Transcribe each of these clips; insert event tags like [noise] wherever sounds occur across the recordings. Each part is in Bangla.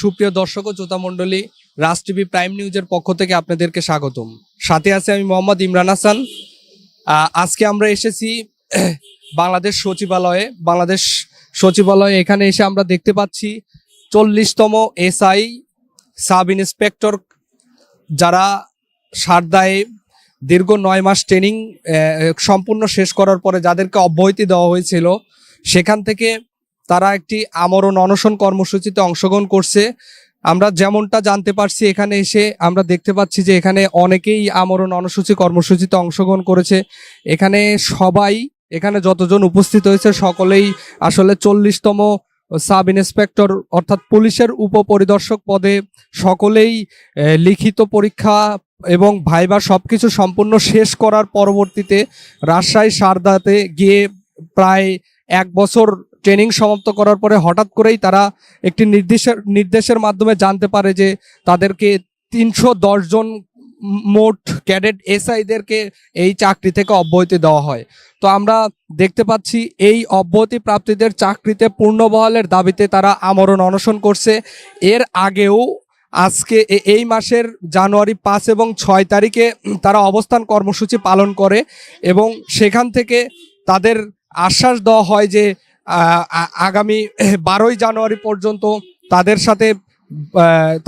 সুপ্রিয় দর্শক ও শ্রোতা মণ্ডলী, রাজ টিভি প্রাইম নিউজের পক্ষ থেকে আপনাদেরকে স্বাগতম। সাথে আছে আমি মোহাম্মদ ইমরান হাসান। আজকে আমরা এসেছি [clears throat] বাংলাদেশ সচিবালয়ে। বাংলাদেশ সচিবালয়ে এখানে এসে আমরা দেখতে পাচ্ছি চল্লিশতম এসআই সাব ইন্সপেক্টর, যারা সারদায় দীর্ঘ নয় মাস ট্রেনিং সম্পূর্ণ শেষ করার পরে যাদেরকে অব্যাহতি দেওয়া হয়েছিল, সেখান থেকে তারা একটি আমরণ অনশন কর্মসূচিতে অংশগ্রহণ করছে। আমরা যেমনটা জানতে পারছি, এখানে এসে আমরা দেখতে পাচ্ছি যে এখানে অনেকেই আমরণ অনসূচি কর্মসূচিতে অংশগ্রহণ করেছে। এখানে সবাই, এখানে যতজন উপস্থিত হয়েছে, সকলেই আসলে চল্লিশতম সাব ইন্সপেক্টর অর্থাৎ পুলিশের উপপরিদর্শক পদে সকলেই লিখিত পরীক্ষা এবং ভাইবা সব কিছু সম্পূর্ণ শেষ করার পরবর্তীতে রাজশাহী সারদাতে গিয়ে প্রায় এক বছর ট্রেনিং সমাপ্ত করার পরে হঠাৎ করেই তারা একটি নির্দেশের নির্দেশের মাধ্যমে জানতে পারে যে তাদেরকে তিনশো জন মোট ক্যাডেট এসআইদেরকে এই চাকরি থেকে অব্যাহতি দেওয়া হয়। তো আমরা দেখতে পাচ্ছি এই অব্যাহতি প্রাপ্তিদের চাকরিতে পূর্ণবহালের দাবিতে তারা আমরণ অনশন করছে। এর আগেও আজকে এই মাসের জানুয়ারি পাঁচ এবং ছয় তারিখে তারা অবস্থান কর্মসূচি পালন করে এবং সেখান থেকে তাদের আশ্বাস দেওয়া হয় যে আগামী [clears throat] বারোই জানুয়ারি পর্যন্ত তাদের সাথে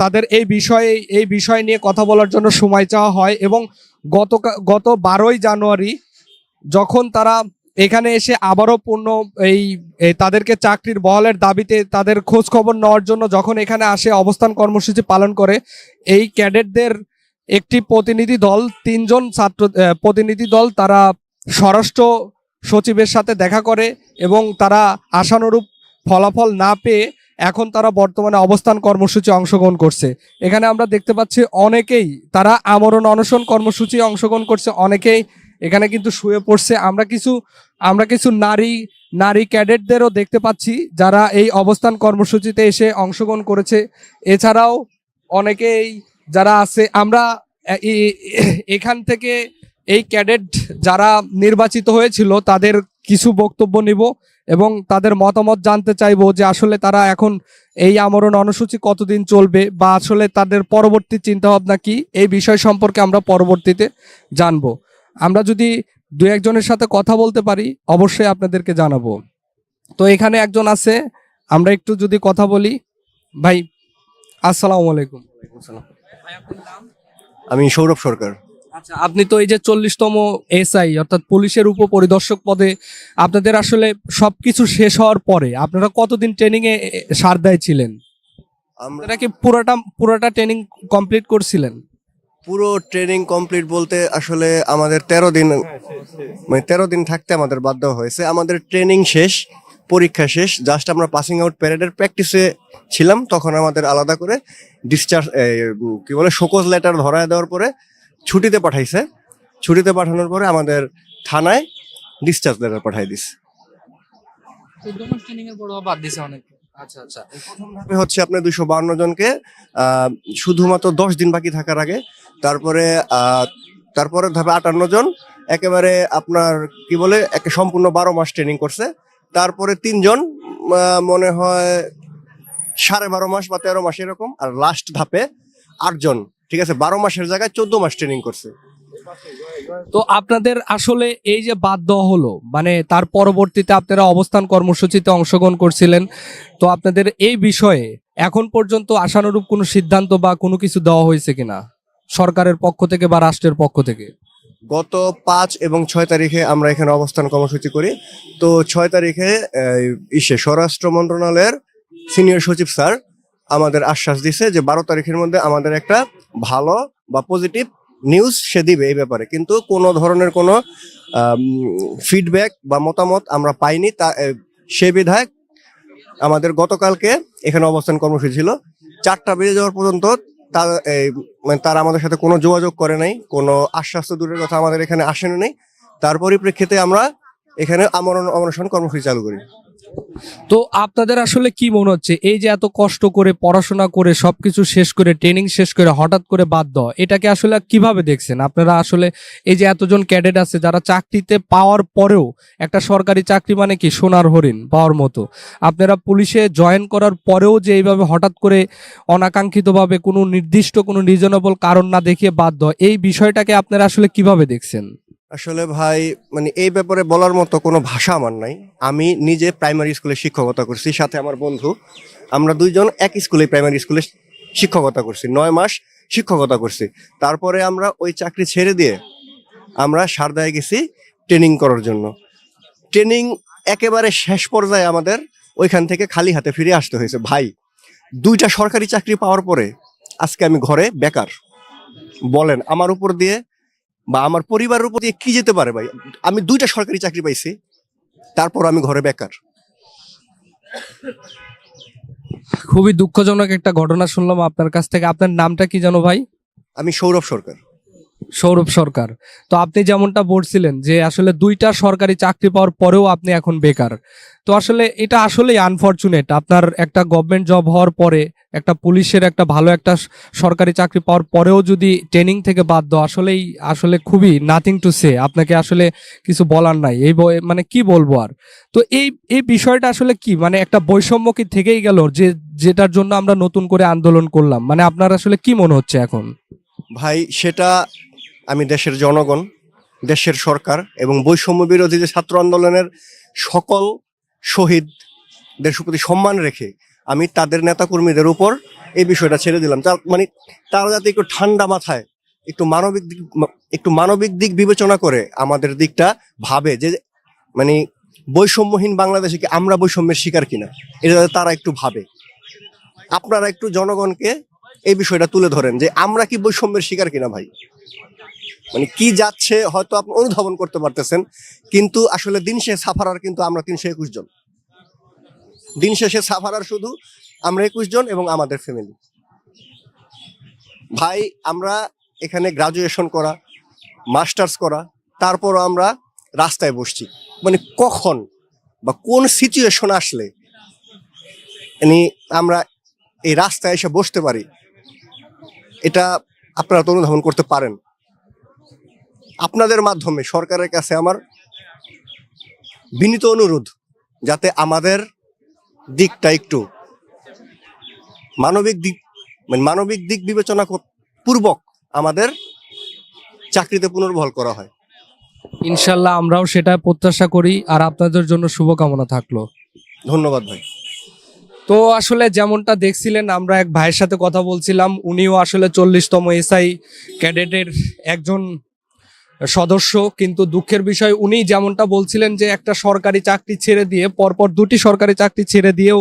তাদের এই বিষয়ে, এই বিষয় নিয়ে কথা বলার জন্য সময় চাওয়া হয় এবং গত গত বারোই জানুয়ারি যখন তারা এখানে এসে আবারও পূর্ণ এই তাদেরকে চাকরির বহালের দাবিতে তাদের খোঁজ খবর নেওয়ার জন্য যখন এখানে আসে, অবস্থান কর্মসূচি পালন করে, এই ক্যাডেটদের একটি প্রতিনিধি দল, তিনজন ছাত্র প্রতিনিধি দল তারা স্বরাষ্ট্র সচিবের সাথে দেখা করে এবং তারা আশানুরূপ ফলাফল না পেয়ে এখন তারা বর্তমানে অবস্থান কর্মসূচি অংশগ্রহণ করছে। এখানে আমরা দেখতে পাচ্ছি অনেকেই তারা আমরণ অনশন কর্মসূচি অংশগ্রহণ করছে, অনেকেই এখানে কিন্তু শুয়ে পড়ছে। আমরা কিছু আমরা কিছু নারী নারী ক্যাডেটদেরও দেখতে পাচ্ছি যারা এই অবস্থান কর্মসূচিতে এসে অংশগ্রহণ করেছে। এছাড়াও অনেকেই যারা আছে, আমরা এখান থেকে এই ক্যাডেট যারা নির্বাচিত হয়েছিল, তাদের কিছু বক্তব্য নিব এবং তাদের মতামত জানতে চাইব যে আসলে তারা এখন এই আমরণ অনসূচি কতদিন চলবে বা আসলে তাদের পরবর্তী চিন্তাভাবনা কি, এই বিষয় সম্পর্কে আমরা পরবর্তীতে জানব। আমরা যদি দু একজনের সাথে কথা বলতে পারি, অবশ্যই আপনাদেরকে জানাব। তো এখানে একজন আছে, আমরা একটু যদি কথা বলি। ভাই, আসসালামু আলাইকুম। আমি সৌরভ সরকার। আচ্ছা আপনি তো এই যে চল্লিশতম এসআই অর্থাৎ পুলিশের উপপরিদর্শক পদে আপনাদের আসলে সবকিছু শেষ হওয়ার পরে আপনারা কতদিন ট্রেনিং এ সারদায় ছিলেন? আমরা আপনারা কি পুরোটা পুরোটা ট্রেনিং কমপ্লিট করছিলেন? পুরো ট্রেনিং কমপ্লিট বলতে আসলে আমাদের তেরো দিন মানে তেরো দিন থাকতে আমাদের বাধ্য হয়েছে। আমাদের ট্রেনিং শেষ পরীক্ষা শেষ জাস্ট আমরা পাসিং আউট প্যারেডের প্র্যাকটিসে ছিলাম তখন আমাদের আলাদা করে ডিসচার্জ কি বলে শোকজ লেটার ধরায় দেওয়ার পরে ছুটিতে পাঠাইছে। ছুটিতে পাঠানোর পরে আমাদের থানায় ডিসচার্জ লেটার পাঠাই দিছে। বাদ অনেক। আচ্ছা আচ্ছা। হচ্ছে আপনার দুইশো বান্ন জনকে শুধুমাত্র দশ দিন বাকি থাকার আগে তারপরে তারপরে ধাপে আটান্ন জন একেবারে আপনার কি বলে একে সম্পূর্ণ বারো মাস ট্রেনিং করছে। তারপরে তিনজন মনে হয় সাড়ে বারো মাস বা তেরো মাস এরকম আর লাস্ট ধাপে আটজন ঠিক আছে বারো মাসের জায়গায় চোদ্দ মাস ট্রেনিং করছে। তো আপনাদের আসলে এই যে বাদ দেওয়া হলো মানে তার পরবর্তীতে আপনারা অবস্থান কর্মসূচিতে অংশগ্রহণ করছিলেন তো আপনাদের এই বিষয়ে এখন পর্যন্ত আশানুরূপ কোনো সিদ্ধান্ত বা কোনো কিছু দেওয়া হয়েছে কিনা? সরকারের পক্ষ থেকে বা রাষ্ট্রের পক্ষ থেকে? গত পাঁচ এবং ছয় তারিখে আমরা এখানে অবস্থান কর্মসূচি করি। তো ছয় তারিখে ইসে স্বরাষ্ট্র মন্ত্রণালয়ের সিনিয়র সচিব স্যার আমাদের আশ্বাস দিছে যে বারো তারিখের মধ্যে আমাদের একটা ভালো বা পজিটিভ নিউজ সে দিবে এই ব্যাপারে। কিন্তু কোনো ধরনের কোনো ফিডব্যাক বা মতামত আমরা পাইনি। তা সে বিধায়ক আমাদের গতকালকে এখানে অবস্থান কর্মসূচি ছিল। চারটা বেজে যাওয়ার পর্যন্ত তা এই মানে তারা আমাদের সাথে কোনো যোগাযোগ করে নাই, কোনো আশ্বাস দূরের কথা আমাদের এখানে আসেনি। নেই তার পরিপ্রেক্ষিতে আমরা এখানে আমরণ অনশন কর্মসূচি চালু করি। তো আপনাদের আসলে কি মনে হচ্ছে? এই যে এত কষ্ট করে পড়াশোনা করে সবকিছু শেষ করে ট্রেনিং শেষ করে হঠাৎ করে বাদ দেওয়া এটাকে আসলে কীভাবে দেখছেন? আপনারা আসলে এই যে এতজন ক্যাডেট আছে, যারা চাকরিতে পাওয়ার পরেও একটা সরকারি চাকরি মানে কি? সোনার হরিণ, পাওয়ার মতো। আপনারা পুলিশে জয়েন করার পরেও যে এইভাবে হঠাৎ করে অনাকাঙ্ক্ষিতভাবে কোনো নির্দিষ্ট কোনো রিজনেবল কারণ না দেখিয়ে বাদ দেওয়া এই বিষয়টাকে আপনারা আসলে কীভাবে দেখছেন? আসলে ভাই মানে এই ব্যাপারে বলার মতো কোনো ভাষা আমার নাই। আমি নিজে প্রাইমারি স্কুলে শিক্ষকতা করছি, সাথে আমার বন্ধু। আমরা দুইজন এক স্কুলে প্রাইমারি স্কুলে শিক্ষকতা করছি, নয় মাস শিক্ষকতা করছি। তারপরে আমরা ওই চাকরি ছেড়ে দিয়ে আমরা সারদায় গেছি ট্রেনিং করার জন্য। ট্রেনিং একেবারে শেষ পর্যায়ে আমাদের ওইখান থেকে খালি হাতে ফিরে আসতে হয়েছে। ভাই, দুইটা সরকারি চাকরি পাওয়ার পরে আজকে আমি ঘরে বেকার। বলেন, আমার উপর দিয়ে বা আমার পরিবারের উপর দিয়ে কি যেতে পারে ভাই? আমি দুইটা সরকারি চাকরি পাইছি তারপর আমি ঘরে বেকার। খুবই দুঃখজনক একটা ঘটনা শুনলাম আপনার কাছ থেকে। আপনার নামটা কি জানো ভাই? আমি সৌরভ সরকার। সৌরভ সরকার। তো আপনি যেমনটা বলছিলেন যে আসলে দুইটা সরকারি চাকরি পাওয়ার পরেও আপনি এখন বেকার। তো আসলে এটা আসলেই আনফর্চুনেট আপনার একটা গভর্নমেন্ট জব হওয়ার পরে, একটা পুলিশের একটা ভালো একটা সরকারি চাকরি পাওয়ার পরেও যদি ট্রেনিং থেকে বাদ দাও, আসলেই, আসলে খুবই নাথিং টু সে আপনাকে আসলে কিছু বলার নাই। এই মানে কি বলব আর? তো এই এই বিষয়টা আসলে কি? মানে একটা বৈষম্য কি থেকেই গেল যে, যেটার জন্য আমরা নতুন করে আন্দোলন করলাম? মানে আপনার আসলে কি মনে হচ্ছে এখন? ভাই, সেটা আমি দেশের জনগণ, দেশের সরকার এবং বৈষম্য বিরোধী যে ছাত্র আন্দোলনের সকল শহীদদের প্রতি সম্মান রেখে আমি তাদের নেতাকর্মীদের উপর এই বিষয়টা ছেড়ে দিলাম। মানে তারা যাতে একটু ঠান্ডা মাথায় একটু মানবিক দিক, একটু মানবিক দিক বিবেচনা করে আমাদের দিকটা ভাবে যে মানে বৈষম্যহীন বাংলাদেশে কি আমরা বৈষম্যের শিকার কিনা, এটা তারা একটু ভাবে। আপনারা একটু জনগণকে এই বিষয়টা তুলে ধরেন যে আমরা কি বৈষম্যের শিকার কিনা ভাই? মানে কি যাচ্ছে হয়তো আপনি অনুধাবন করতে পারতেছেন, কিন্তু আসলে দিন শেষে সাফারার কিন্তু আমরা তিনশো একুশ জন। দিন শেষে সাফারার শুধু আমরা একুশ জন এবং আমাদের ফ্যামিলি ভাই, আমরা এখানে গ্রাজুয়েশন করা মাস্টার্স করা, তারপরও আমরা রাস্তায় বসছি। মানে কখন বা কোন সিচুয়েশন আসলে মানে আমরা এই রাস্তায় এসে বসতে পারি, এটা আপনারা তো অনুধাবন করতে পারেন। আপনাদের মাধ্যমে সরকারের কাছে আমার বিনীত অনুরোধ যাতে আমাদের দিকটা একটু মানবিক দিক মানে মানবিক দিক বিবেচনা পূর্বক আমাদের চাকরিতে পুনর্বহাল করা হয়। ইনশাল্লাহ আমরাও সেটা প্রত্যাশা করি আর আপনাদের জন্য শুভকামনা থাকল। ধন্যবাদ ভাই। তো আসলে যেমনটা দেখছিলেন, আমরা এক ভাইয়ের সাথে কথা বলছিলাম। উনিও আসলে চল্লিশতম এসআই ক্যাডেটের একজন সদস্য, কিন্তু দুঃখের বিষয়, উনি যেমনটা বলছিলেন যে একটা সরকারি চাকরি ছেড়ে দিয়ে, পরপর দুটি সরকারি চাকরি ছেড়ে দিয়েও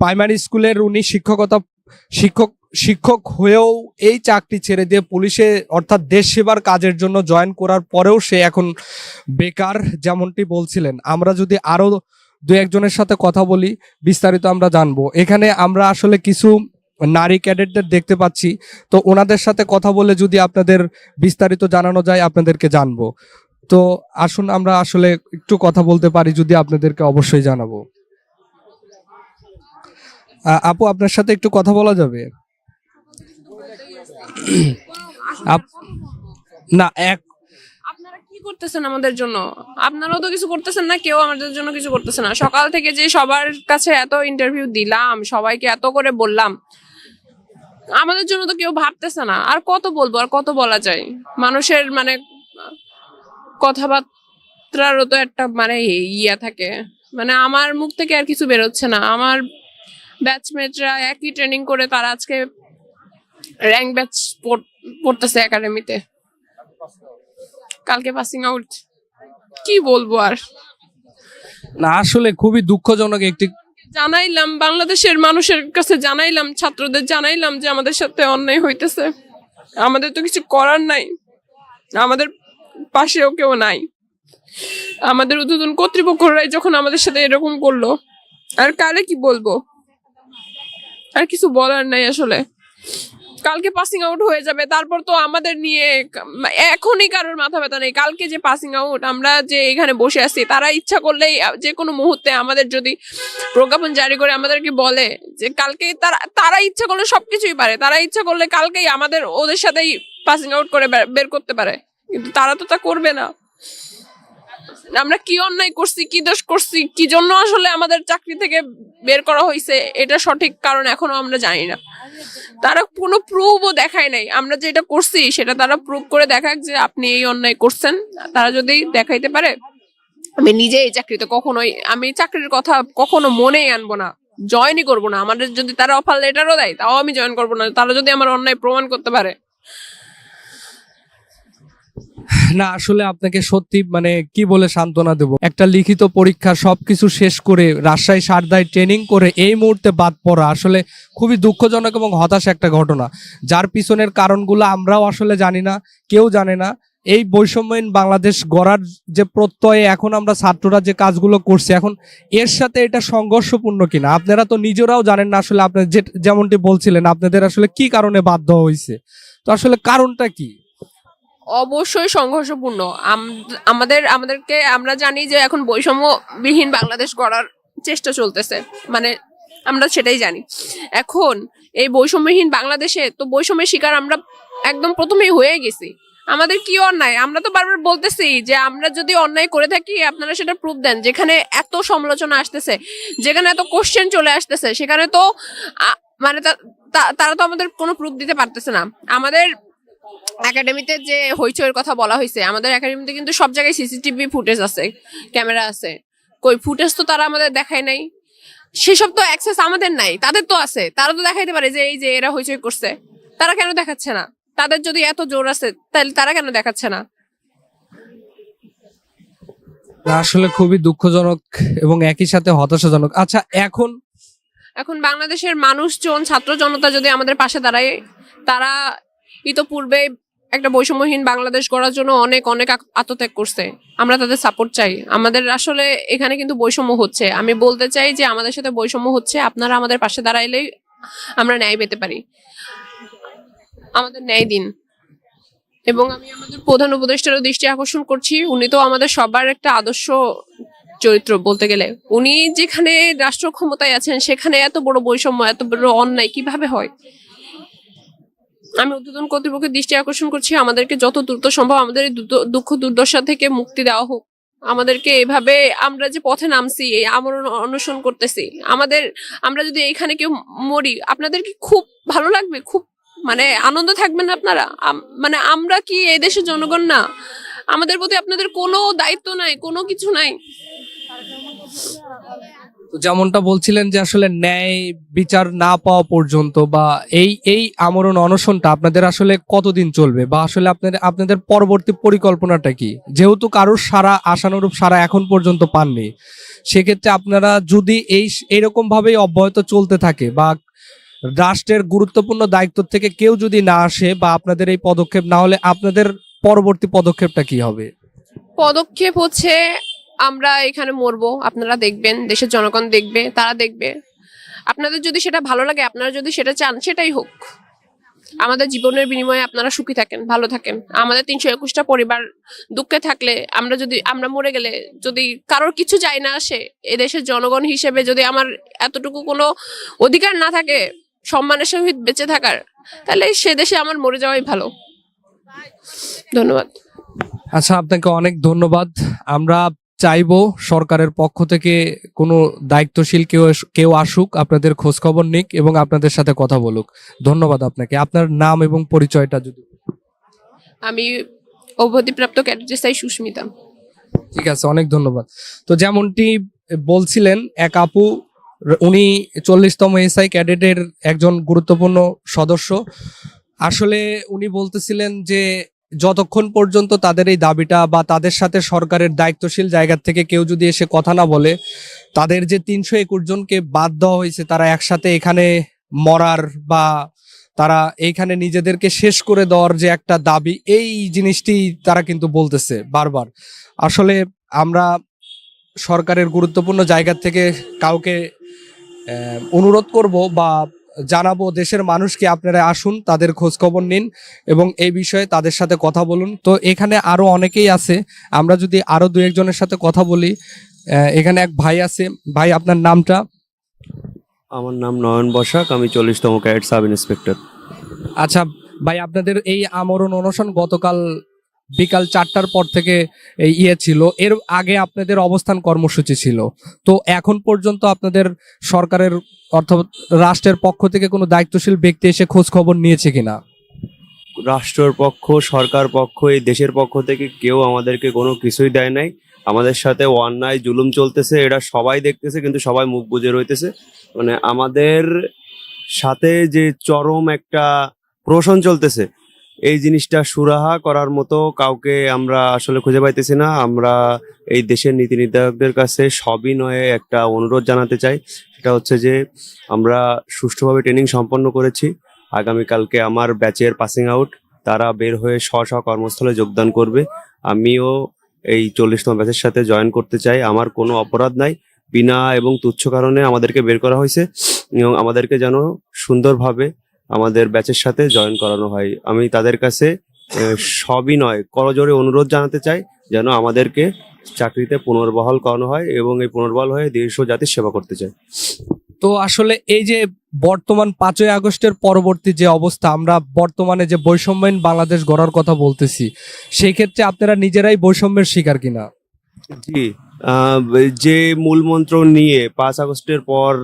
প্রাইমারি স্কুলের উনি শিক্ষকতা, শিক্ষক শিক্ষক হয়েও এই চাকরি ছেড়ে দিয়ে পুলিশে, অর্থাৎ দেশ সেবার কাজের জন্য জয়েন করার পরেও সে এখন বেকার, যেমনটি বলছিলেন। আমরা যদি আরও দু একজনের সাথে কথা বলি, বিস্তারিত আমরা জানব। এখানে আমরা আসলে কিছু নারী ক্যাডেটদের দেখতে পাচ্ছি। তো ওনাদের সাথে কথা বলে যদি আপনাদের বিস্তারিত জানানো যায়, আপনাদেরকে জানব। তো আসুন আমরা আসলে একটু কথা বলতে পারি, যদি আপনাদেরকে অবশ্যই জানাব। আপু, আপনার সাথে একটু কথা বলা যাবে? না, এক কি করতেছেন আমাদের জন্য? আপনারাও তো কিছু করতেছেন না, কেউ আমাদের জন্য কিছু করতেছে না। সকাল থেকে যে সবার কাছে এত ইন্টারভিউ দিলাম, সবাইকে এত করে বললাম, আমাদের জন্য তো কেউ ভাবতেছে না। আর কত বলব, আর কত বলা যায়? মানুষের মানে কথাবার্তারও তো একটা মানে ইয়া থাকে। মানে আমার মুখ থেকে আর কিছু বেরোচ্ছে না। আমার ব্যাচমেটরা একই ট্রেনিং করে তারা আজকে র্যাঙ্ক ব্যাচ পড়তেছে একাডেমিতে কালকে পাসিং আউট কি বলব আর? না আসলে খুবই দুঃখজনক একটি জানাইলাম বাংলাদেশের মানুষের কাছে জানাইলাম ছাত্রদের জানাইলাম যে আমাদের সাথে অন্যায় হইতেছে। আমাদের তো কিছু করার নাই। আমাদের পাশেও কেউ নাই। আমাদের উদ্বোধন কর্তৃপক্ষরাই যখন আমাদের সাথে এরকম করল আর কারে কি বলব? আর কিছু বলার নাই আসলে। কালকে পাসিং আউট হয়ে যাবে, তারপর তো আমাদের নিয়ে এখনই কারোর মাথা ব্যথা নেই। কালকে যে পাসিং আউট আমরা যে এখানে বসে আছি, তারা ইচ্ছা করলেই যে কোনো মুহূর্তে আমাদের যদি প্রজ্ঞাপন জারি করে আমাদেরকে বলে যে কালকে তারা তারা ইচ্ছা করলে সবকিছুই পারে। তারা ইচ্ছা করলে কালকেই আমাদের, ওদের সাথেই পাসিং আউট করে বের করতে পারে। কিন্তু তারা তো তা করবে না। আমরা কি অন্যায় করছি, কি দোষ করছি, কি জন্য আসলে আমাদের চাকরি থেকে বের করা হয়েছে এটা সঠিক কারণ এখনও আমরা জানি না। তারা কোনো প্রুফও দেখায় নাই। আমরা যেটা করছি, সেটা তারা প্রুভ করে দেখাক যে আপনি এই অন্যায় করছেন। তারা যদি দেখাইতে পারে, আমি নিজে এই চাকরিতে কখনোই, আমি চাকরির কথা কখনো মনেই আনব না জয়েনই করব না। আমাদের যদি তারা অফার লেটারও দেয়, তাও আমি জয়েন করব না। তারা যদি আমার অন্যায় প্রমাণ করতে পারে না, আসলে আপনাকে সত্যি মানে কি বলে সান্ত্বনা দেব? একটা লিখিত পরীক্ষা সবকিছু শেষ করে রাজশাহী সারদায় ট্রেনিং করে এই মুহূর্তে বাদ পড়া আসলে খুবই দুঃখজনক এবং হতাশ একটা ঘটনা। যার পিছনের কারণগুলো আমরাও আসলে জানি না, কেউ জানে না। এই বৈষম্যহীন বাংলাদেশ গড়ার যে প্রত্যয়ে এখন আমরা ছাত্ররা যে কাজগুলো করছি, এখন এর সাথে এটা সংঘর্ষপূর্ণ কিনা? আপনারা তো নিজেরাও জানেন না আসলে আপনার যে যেমনটি বলছিলেন, আপনাদের আসলে কি কারণে বাধ্য হয়েছে? তো আসলে কারণটা কি? অবশ্যই সংঘর্ষপূর্ণ। আম- আমাদের, আমাদেরকে আমরা জানি যে এখন বৈষম্যবিহীন বাংলাদেশ গড়ার চেষ্টা চলতেছে। মানে আমরা সেটাই জানি। এখন এই বৈষম্যহীন বাংলাদেশে তো বৈষম্যের শিকার আমরা একদম প্রথমেই হয়ে গেছি। আমাদের কি অন্যায়? আমরা তো বারবার বলতেছি যে আমরা যদি অন্যায় করে থাকি, আপনারা সেটা প্রুফ দেন। যেখানে এত সমালোচনা আসতেছে, যেখানে এত কোশ্চেন চলে আসতেছে, সেখানে তো মানে তারা তো আমাদের কোনো প্রুফ দিতে পারতেছে না। আমাদের একাডেমিতে যে হইচইয়ের কথা বলা হয়েছে আমাদের একাডেমিতে কিন্তু সব জায়গায় সিসিটিভি ফুটেজ আছে ক্যামেরা আছে। কই ফুটেজ তো তারা আমাদের দেখায় নাই। সেসব তো অ্যাক্সেস আমাদের নাই তাদের তো আছে। তারা তো দেখাইতে পারে যে এই যে এরা হইচই করছে। তারা কেন দেখাচ্ছে না? তাদের যদি এত জোর আছে তাহলে তারা কেন দেখাচ্ছে না? না, আসলে খুবই দুঃখজনক এবং একই সাথে হতাশাজনক। আচ্ছা এখন? এখন বাংলাদেশের মানুষজন ছাত্র জনতা যদি আমাদের পাশে দাঁড়ায় তারা ইতোপূর্বে একটা বৈষম্যহীন বাংলাদেশ গড়ার জন্য অনেক অনেক আত্মত্যাগ করছে। আমরা তাদের সাপোর্ট চাই। আমাদের আসলে এখানে কিন্তু বৈষম্য হচ্ছে। আমি বলতে চাই যে আমাদের সাথে বৈষম্য হচ্ছে, আপনারা আমাদের পাশে দাঁড়াইলেই আমরা ন্যায় পেতে পারি। আমাদের ন্যায় দিন। এবং আমি আমাদের প্রধান উপদেষ্টারও দৃষ্টি আকর্ষণ করছি। উনি তো আমাদের সবার একটা আদর্শ চরিত্র বলতে গেলে। উনি যেখানে রাষ্ট্র ক্ষমতায় আছেন, সেখানে এত বড় বৈষম্য, এত বড় অন্যায় কীভাবে হয়? আমি উদ্বোধন কর্তৃপক্ষের দৃষ্টি আকর্ষণ করছি, আমাদেরকে যত দ্রুত সম্ভব আমাদের দুঃখ দুর্দশা থেকে মুক্তি দেওয়া হোক। আমাদেরকে এভাবে আমরা যে পথে নামছি আমরণ অনশন করতেছি, আমাদের, আমরা যদি এখানে কেউ মরি, আপনাদের কি খুব ভালো লাগবে? খুব মানে আনন্দ থাকবেন আপনারা? মানে আমরা কি এই দেশের জনগণ না? আমাদের প্রতি আপনাদের কোনো দায়িত্ব নাই, কোনো কিছু নাই। যেমনটা বলছিলেন যে আসলে ন্যায় বিচার না পাওয়া পর্যন্ত বা এই এই আমরণ অনশনটা আপনাদের আসলে কতদিন চলবে? বা আসলে আপনাদের আপনাদের পরবর্তী পরিকল্পনাটা কি? যেহেতু কারোর সারা আশানুরূপ সারা এখন পর্যন্ত পাননি, সেক্ষেত্রে আপনারা যদি এই এরকম ভাবেই অব্যাহত চলতে থাকে বা রাষ্ট্রের গুরুত্বপূর্ণ দায়িত্ব থেকে কেউ যদি না আসে বা আপনাদের এই পদক্ষেপ, না হলে আপনাদের পরবর্তী পদক্ষেপটা কি হবে? পদক্ষেপ হচ্ছে আমরা এখানে মরবো, আপনারা দেখবেন, দেশের জনগণ দেখবে, তারা দেখবে। আপনাদের যদি সেটা ভালো লাগে, আপনারা যদি সেটা চান, সেটাই হোক। আমাদের জীবনের বিনিময়ে আপনারা সুখী থাকেন, ভালো থাকেন। আমাদের তিনশো একুশটা পরিবার দুঃখে থাকলে আমরা যদি, আমরা মরে গেলে যদি কারোর কিছু যায় না আসে, এদেশের জনগণ হিসেবে যদি আমার এতটুকু কোনো অধিকার না থাকে, সম্মানের সহিত বেঁচে থাকার, তাহলে সে দেশে আমার মরে যাওয়াই ভালো। ধন্যবাদ। আচ্ছা আপনাকে অনেক ধন্যবাদ। আমরা চাইব সরকারের পক্ষ থেকে কোনো দায়িত্বশীল কেউ কেউ আসুক আপনাদের খোঁজ খবর নিক এবং আপনাদের সাথে কথা বলুক। ধন্যবাদ আপনাকে। আপনার নাম এবং পরিচয়টা যদি আমি অবধিপ্রাপ্ত ক্যাডেটেসাই সুস্মিতা। ঠিক আছে অনেক ধন্যবাদ। তো যেমনটি বলছিলেন এক আপু উনি চল্লিশতম এসআই ক্যাডেটের একজন গুরুত্বপূর্ণ সদস্য। আসলে উনি বলতেছিলেন যে যতক্ষণ পর্যন্ত তাদের এই দাবিটা বা তাদের সাথে সরকারের দায়িত্বশীল জায়গা থেকে কেউ যদি এসে কথা না বলে, তাদের যে তিনশো একুশ জনকে বাদ দেওয়া হয়েছে, তারা একসাথে এখানে মরার বা তারা এইখানে নিজেদেরকে শেষ করে দেওয়ার যে একটা দাবি, এই জিনিসটি তারা কিন্তু বলতেছে বারবার। আসলে আমরা সরকারের গুরুত্বপূর্ণ জায়গা থেকে কাউকে অনুরোধ করব বা জানাব দেশের মানুষকে আপনারা আসুন তাদের খোঁজ খবর নিন এবং এই বিষয়ে তাদের সাথে কথা বলুন। তো এখানে আরও অনেকেই আছে আমরা যদি আরও দু একজনের সাথে কথা বলি এখানে এক ভাই আছে। ভাই আপনার নামটা? আমার নাম নয়ন বসাক আমি চল্লিশতম ক্যাডেট সাব ইন্সপেক্টর আচ্ছা ভাই আপনাদের এই আমরণ অনশন গতকাল বিকাল চারটার পর থেকে ইয়ে ছিল। এর আগে আপনাদের অবস্থান কর্মসূচি ছিল। তো এখন পর্যন্ত আপনাদের সরকারের অর্থাৎ রাষ্ট্রের পক্ষ থেকে কোনো দায়িত্বশীল ব্যক্তি এসে খোঁজ খবর নিয়েছে কিনা? রাষ্ট্রের পক্ষ, সরকার পক্ষ, এই দেশের পক্ষ থেকে কেউ আমাদেরকে কোনো কিছুই দেয় নাই। আমাদের সাথে অন্যায়, জুলুম চলতেছে এটা সবাই দেখতেছে, কিন্তু সবাই মুখ বুজে রইতেছে। মানে আমাদের সাথে যে চরম একটা প্রশন চলতেছে এই জিনিসটা সুরাহা করার মতো কাউকে আমরা আসলে খুঁজে পাইতেছি না। আমরা এই দেশের নীতি নির্ধারকদের কাছে সবিনয়ে একটা অনুরোধ জানাতে চাই। সেটা হচ্ছে যে, আমরা সুষ্ঠুভাবে ট্রেনিং সম্পন্ন করেছি। আগামীকালকে আমার ব্যাচের পাসিং আউট তারা বের হয়ে স্ব স্ব কর্মস্থলে যোগদান করবে। আমিও এই চল্লিশতম ব্যাচের সাথে জয়েন করতে চাই। আমার কোনো অপরাধ নাই। বিনা এবং তুচ্ছ কারণে আমাদেরকে বের করা হয়েছে এবং আমাদেরকে যেন সুন্দরভাবে আমাদের ব্যাচের সাথে জয়েন করানো হয়। আমি তাদের কাছে সবই নয় করজোরে অনুরোধ জানাতে চাই যেন আমাদেরকে চাকরিতে পুনর্বহাল করানো হয় এবং এই পুনর্বহাল হয়ে দেশ ও জাতির সেবা করতে চাই। তো আসলে এই যে বর্তমান পাঁচই আগস্টের পরবর্তী যে অবস্থা আমরা বর্তমানে যে বৈষম্যহীন বাংলাদেশ গড়ার কথা বলতেছি সেই ক্ষেত্রে আপনারা নিজেরাই বৈষম্যের শিকার কিনা? জি যে মূল মন্ত্র নিয়ে পাঁচ আগস্টের পর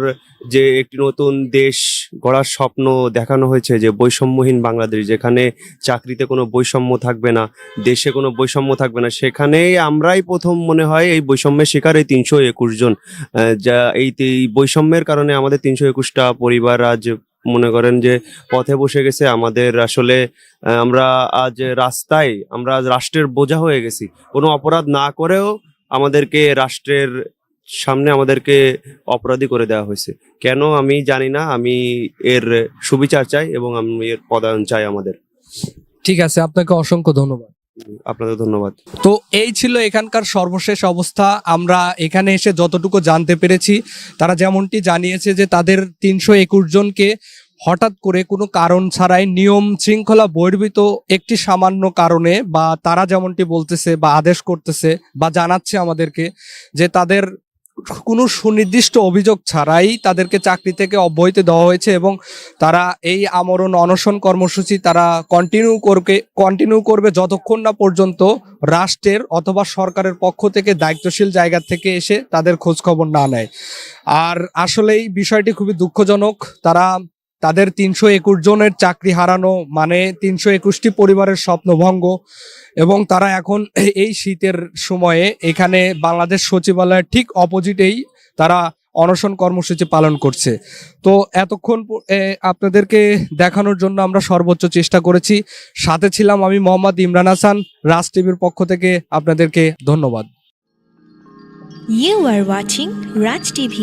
যে একটি নতুন দেশ গড়ার স্বপ্ন দেখানো হয়েছে, যে বৈষম্যহীন বাংলাদেশ, যেখানে চাকরিতে কোনো বৈষম্য থাকবে না, দেশে কোনো বৈষম্য থাকবে না, সেখানেই আমরাই প্রথম মনে হয় এই বৈষম্যের শিকার এই তিনশো একুশ জন। যা এই বৈষম্যের কারণে আমাদের তিনশো একুশটা পরিবার আজ মনে করেন যে পথে বসে গেছে। আমাদের আসলে আমরা আজ রাস্তায়, আমরা আজ রাষ্ট্রের বোঝা হয়ে গেছি। কোনো অপরাধ না করেও আমাদেরকে রাষ্ট্রের সামনে আমাদেরকে অপরাধী করে দেওয়া হয়েছে। কেন আমি জানি না আমি এর সুবিচার চাই এবং আমি এর পদায়ন চাই আমাদের। ঠিক আছে আপনাকে অসংখ্য ধন্যবাদ। আপনাদের ধন্যবাদ। তো এই ছিল এখানকার সর্বশেষ অবস্থা। আমরা এখানে এসে যতটুকু জানতে পেরেছি তারা যেমনটি জানিয়েছে যে তাদের তিনশো একুশ জনকে হঠাৎ করে কোনো কারণ ছাড়াই নিয়ম শৃঙ্খলা বহির্ভূত একটি সামান্য কারণে বা তারা যেমনটি বলতেছে বা আদেশ করতেছে বা জানাচ্ছে আমাদেরকে যে তাদের কোনো সুনির্দিষ্ট অভিযোগ ছাড়াই তাদেরকে চাকরি থেকে অব্যাহতি দেওয়া হয়েছে এবং তারা এই আমরণ অনশন কর্মসূচি তারা কন্টিনিউ করবে কন্টিনিউ করবে যতক্ষণ না পর্যন্ত রাষ্ট্রের অথবা সরকারের পক্ষ থেকে দায়িত্বশীল জায়গা থেকে এসে তাদের খোঁজখবর না নেয়। আর আসলেই বিষয়টি খুবই দুঃখজনক। তারা তাদের তিনশো একুশ জনের চাকরি হারানো মানে তিনশো একুশটি পরিবারের স্বপ্নভঙ্গ এবং তারা এখন এই শীতের সময়ে এখানে বাংলাদেশ সচিবালয়ের ঠিক অপোজিটেই তারা অনশন কর্মসূচি পালন করছে। তো এতক্ষণ আপনাদেরকে দেখানোর জন্য আমরা সর্বোচ্চ চেষ্টা করেছি। সাথে ছিলাম আমি মোহাম্মদ ইমরান হাসান, রাজ টিভির পক্ষ থেকে আপনাদেরকে ধন্যবাদ। You are watching Raj TV.